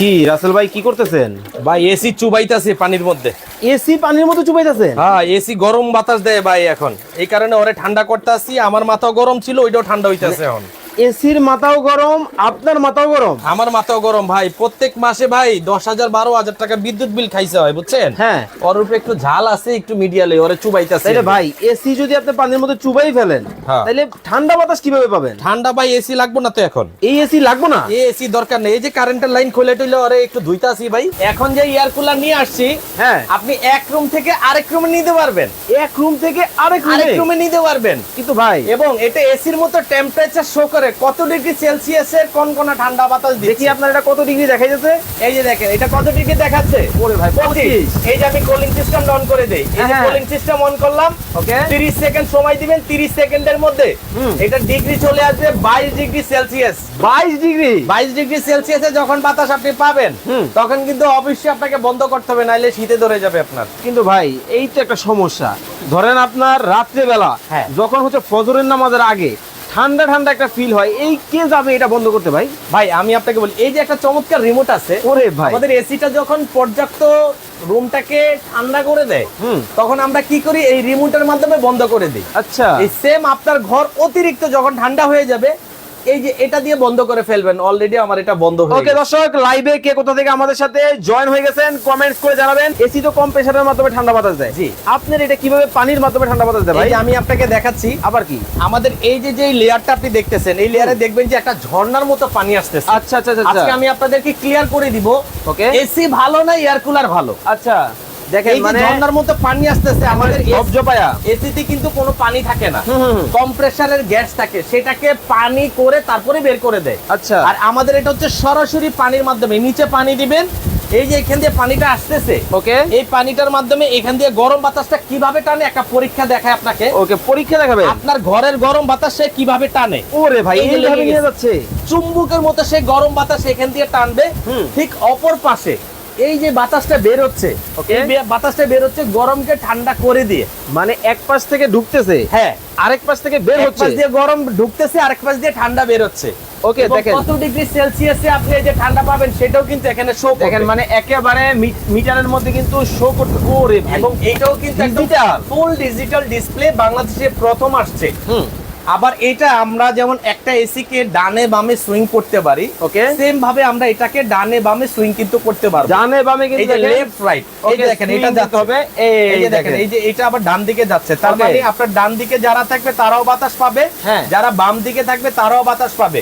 কি রাসেল ভাই কি করতেছেন? ভাই এসি চুবাইতাছে পানির মধ্যে। এসি পানির মতো চুবাইতাছে হ্যাঁ এসি গরম বাতাস দেয় ভাই এখন। এই কারণে ওরে ঠান্ডা করতে আসি আমার মাথা গরম ছিল ওইটাও ঠান্ডা হইতাছে এখন। এসির মাথাও গরম আপনার মাথাও গরম? আমার মাথাও গরম ভাই। প্রত্যেক মাসে ভাই দশ হাজার বারো হাজার টাকা বিদ্যুৎ বিল খাইছে হয় বুঝছেন? হ্যাঁ। ওর উপরে একটু ঝাল আছে একটু মিডিয়ালে ওরে চুবাইতাছে। ভাই এসি যদি আপনি পানির মধ্যে চুবাই ফেলেন হ্যাঁ। তাইলে ঠান্ডা বাতাস কীভাবে পাবেন? ঠান্ডা ভাই এসি লাগবো না তো এখন? এই এসি লাগবে না? এই এসি দরকার নেই। এই যে কারেন্টের লাইন খুলে টইলে ওরে একটু ধুইতে আসি ভাই। এখন যে এয়ার কুলার নিয়ে আসছি হ্যাঁ। আপনি এক রুম থেকে আরেক রুমে নিতে পারবেন। এক রুম থেকে আরেক রুমে নিতে পারবেন। কিন্তু ভাই এবং এটা এসির মতো টেম্পারেচার শো করে কত ডিগ্রি সেলসিয়াসের কোন কোন ঠান্ডা বাতাস দেখি আপনার এটা কত ডিগ্রি দেখা যাচ্ছে এই যে দেখেন এটা কত ডিগ্রি দেখাচ্ছে? ওরে ভাই, 25 এই যে আমি কুলিং সিস্টেম অন করে দেই। এই যে। কুলিং সিস্টেম অন করলাম ওকে। 30 সেকেন্ড সময় দিবেন 30 সেকেন্ডের মধ্যে। এটা ডিগ্রি চলে আসবে 22 ডিগ্রি সেলসিয়াস। বাইশ ডিগ্রি? 22 ডিগ্রি সেলসিয়াসে যখন বাতাস আপনি পাবেন তখন কিন্তু অবশ্যই আপনাকে বন্ধ করতে হবে নাইলে শীতে ধরে যাবে আপনার। কিন্তু ভাই এই তো একটা সমস্যা। ধরেন আপনার রাত্রে বেলা হ্যাঁ। যখন হচ্ছে ফজরের নামাজের আগে ঠান্ডা ঠান্ডা একটা ফিল হয়। এই কে যাবে এটা বন্ধ করতে ভাই? ভাই আমি আপনাকে বলি এই যে একটা চমৎকার রিমোট আছে ওরে ভাই। আমাদের এসিটা যখন পর্যাপ্ত রুমটাকে ঠান্ডা করে দেয় হুম। তখন আমরা কি করি? এই রিমোটের মাধ্যমে বন্ধ করে দিই। আচ্ছা। এই সেম আপনার ঘর অতিরিক্ত যখন ঠান্ডা হয়ে যাবে এই যে এটা দিয়ে বন্ধ করে ফেলবেন অলরেডি আমার এটা বন্ধ হয়ে ওকে দর্শক লাইভে কে কোথা থেকে আমাদের সাথে জয়েন হয়ে গেছেন কমেন্টস করে জানাবেন। এসি তো কম প্রেসারের মাধ্যমে ঠান্ডা বাতাস দেয়। জি। আপনার এটা কীভাবে পানির মাধ্যমে ঠান্ডা বাতাস দেয় ভাই? আমি আপনাকে দেখাচ্ছি আবার কি? আমাদের এই যে যে লেয়ারটা আপনি দেখতেছেন এই লেয়ারে দেখবেন যে একটা ঝর্ণার মতো পানি আসতেছে। আচ্ছা আচ্ছা আচ্ছা আজকে আমি আপনাদেরকে ক্লিয়ার করে দিব ওকে এসি ভালো না এয়ার কুলার ভালো? আচ্ছা। দেখেন মানে ঝর্ণার মতো পানি আসতেছে আমাদের ঝপঝপায়া এসিতে কিন্তু কোনো পানি থাকে না। কম্প্রেসারের গ্যাস থাকে সেটাকে পানি করে তারপরে বের করে দেয়। আচ্ছা। আর আমাদের এটা হচ্ছে সরাসরি পানির মাধ্যমে নিচে পানি দিবেন এই যে এখান দিয়ে পানিটা আসতেছে ওকে। এই পানিটার মাধ্যমে এখান দিয়ে গরম বাতাসটা কীভাবে টানে? একটা পরীক্ষা দেখায় আপনাকে। ওকে পরীক্ষা দেখাবে আপনার ঘরের গরম বাতাস সে কীভাবে টানে? ওরে ভাই এইভাবে নিয়ে যাচ্ছে। চুম্বকের মতো সে গরম বাতাস এখান দিয়ে টানবে ঠিক অপর পাশে। এই যে বাতাসটা বের হচ্ছে. বাতাসটা বের হচ্ছে গরমকে ঠান্ডা করে দিয়ে। মানে এক পাশ থেকে ঢুকতেছে হ্যাঁ। আরেক পাশ থেকে বের হচ্ছে। দিয়ে গরম ঢুকতেছে আরেক পাশ দিয়ে ঠান্ডা বের হচ্ছে। ওকে দেখেন। কত ডিগ্রি সেলসিয়াসে আপনি এই যে ঠান্ডা পাবেন সেটাও কিন্তু এখানে শো দেখেন মানে একেবারে মিটারের মধ্যে কিন্তু শো করতে ওরে এবং এইটাও কিন্তু একদম ফুল ডিজিটাল ডিসপ্লে বাংলাদেশে প্রথম আসছে। হুম। আবার এটা আমরা যেমন একটা এসি কে ডানে বামে সুইং করতে পারি ওকে সেম ভাবে আমরা এটাকে ডানে বামে সুইং কিন্তু করতে পারব। ডানে বামে এই কিন্তু যে লেফট রাইট এই যে দেখেন এটা যেতে যাচ্ছে। হবে। এই এই যে দেখেন এই যে এটা আবার ডান দিকে যাচ্ছে। তার মানে আপনার ডান দিকে যারা থাকবে তারাও বাতাস পাবে। হ্যাঁ। যারা বাম দিকে থাকবে তারাও বাতাস পাবে।